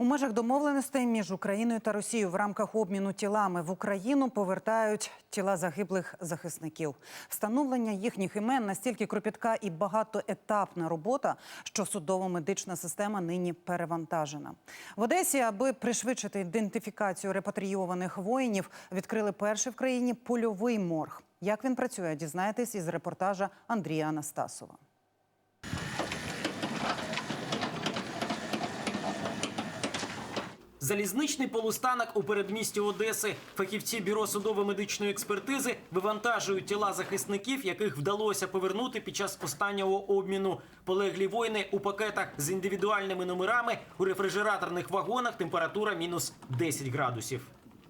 У межах домовленостей між Україною та Росією в рамках обміну тілами в Україну повертають тіла загиблих захисників. Встановлення їхніх імен настільки кропітка і багатоетапна робота, що судово-медична система нині перевантажена. В Одесі, аби пришвидшити ідентифікацію репатрійованих воїнів, відкрили перший в країні польовий морг. Як він працює, дізнаєтесь із репортажа Андрія Анастасова. Залізничний полустанок у передмісті Одеси. Фахівці бюро судово-медичної експертизи вивантажують тіла захисників, яких вдалося повернути під час останнього обміну. Полеглі воїни у пакетах з індивідуальними номерами у рефрижераторних вагонах. Температура мінус 10 градусів.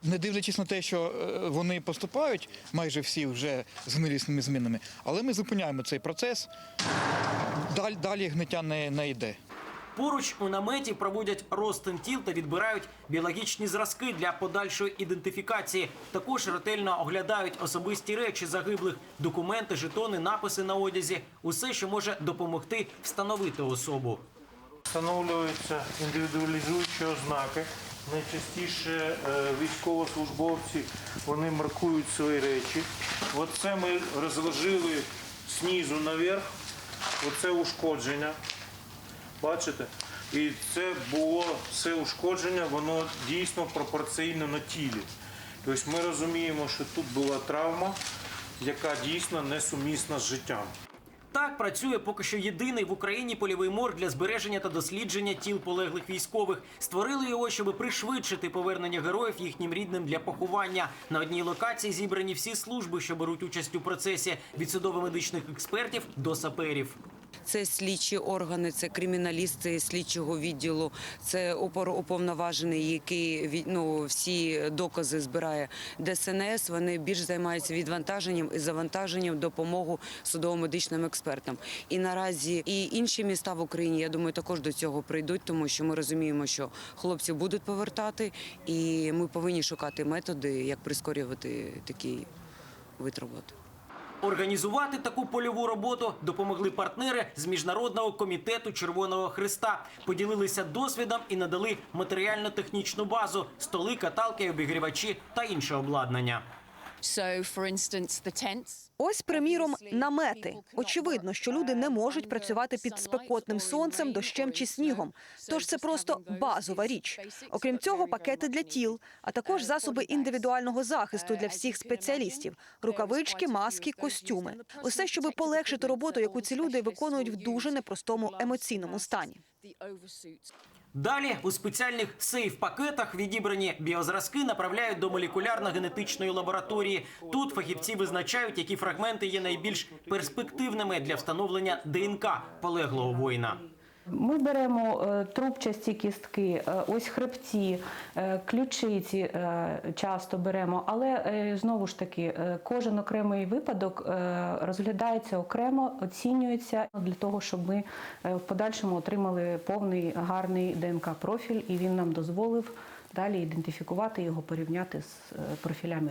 Не дивлячись на те, що е, вони поступають майже всі вже з гнилісними змінами, але ми зупиняємо цей процес. Далі, далі гниття не, не йде. Поруч у наметі проводять розтин тіл та відбирають біологічні зразки для подальшої ідентифікації. Також ретельно оглядають особисті речі загиблих, документи, жетони, написи на одязі усе, що може допомогти встановити особу. Встановлюються індивідуалізуючі ознаки. Найчастіше е, військовослужбовці вони маркують свої речі. Оце ми розложили знизу наверх. Оце ушкодження. Бачите? І це було все ушкодження, воно дійсно пропорційно на тілі. Тобто ми розуміємо, що тут була травма, яка дійсно несумісна з життям. Так працює поки що єдиний в Україні польовий морг для збереження та дослідження тіл полеглих військових. Створили його, щоб пришвидшити повернення героїв їхнім рідним для поховання. На одній локації зібрані всі служби, що беруть участь у процесі від судово-медичних експертів до саперів. Це слідчі органи, це криміналісти слідчого відділу, це опор- уповноважений, який ну, всі докази збирає ДСНС. Вони більш займаються відвантаженням і завантаженням допомогу судово-медичним експертам. І наразі і інші міста в Україні, я думаю, також до цього прийдуть, тому що ми розуміємо, що хлопці будуть повертати, і ми повинні шукати методи, як прискорювати такий вид роботи. Організувати таку польову роботу допомогли партнери з міжнародного комітету Червоного Христа. Поділилися досвідом і надали матеріально-технічну базу, столи, каталки, обігрівачі та інше обладнання. Ось, приміром, намети. Очевидно, що люди не можуть працювати під спекотним сонцем, дощем чи снігом. Тож це просто базова річ. Окрім цього, пакети для тіл, а також засоби індивідуального захисту для всіх спеціалістів: рукавички, маски, костюми. Усе, щоб полегшити роботу, яку ці люди виконують в дуже непростому емоційному стані. Далі у спеціальних сейф-пакетах відібрані біозразки направляють до молекулярно-генетичної лабораторії. Тут фахівці визначають, які фрагменти є найбільш перспективними для встановлення ДНК полеглого воїна. Ми беремо е, трубчасті кістки, е, ось хребці, е, ключиці часто беремо, але знову ж таки кожен окремий випадок розглядається окремо, оцінюється для того, щоб ми в подальшому отримали повний гарний ДНК-профіль, і він нам дозволив далі ідентифікувати його, порівняти з профілями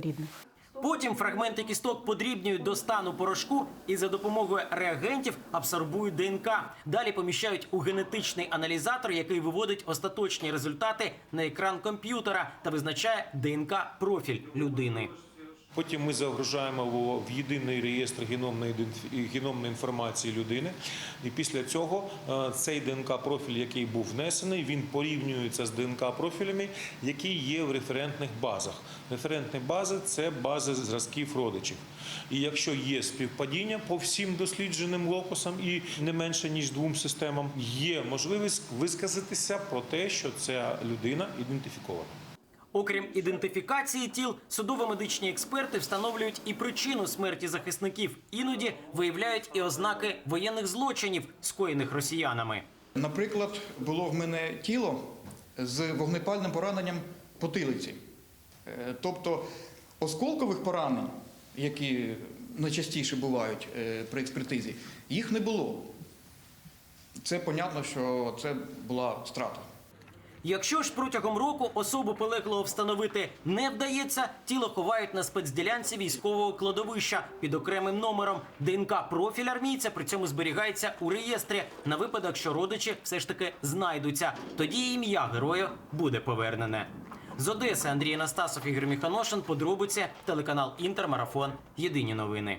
рідних. Потім фрагменти кісток подрібнюють до стану порошку і за допомогою реагентів абсорбують ДНК. Далі поміщають у генетичний аналізатор, який виводить остаточні результати на екран комп'ютера та визначає ДНК-профіль людини. Потім ми загружаємо його в єдиний реєстр геномної геномної інформації людини. І після цього е, цей ДНК-профіль, який був внесений, він порівнюється з ДНК-профілями, які є в референтних базах. Референтні бази це бази зразків родичів. І якщо є співпадіння по всім дослідженим локусам і не менше ніж двом системам, є можливість висказатися про те, що ця людина ідентифікована. Окрім ідентифікації тіл, судово-медичні експерти встановлюють і причину смерті захисників. Іноді виявляють і ознаки воєнних злочинів, скоєних росіянами. Наприклад, було в мене тіло з вогнепальним пораненням потилиці. Е, Тобто осколкових поранень, які найчастіше бувають е, при експертизі, їх не було. Це понятно, що це була страта. Якщо ж протягом року особу полеглого встановити не вдається, тіло ховають на спецділянці військового кладовища під окремим номером. ДНК профіль армійця при цьому зберігається у реєстрі на випадок, що родичі все ж таки знайдуться. Тоді ім'я героя буде повернене. З Одеси Андрій Анастасов Ігор Міханошин. Подробиці телеканал Інтермарафон. Єдині новини.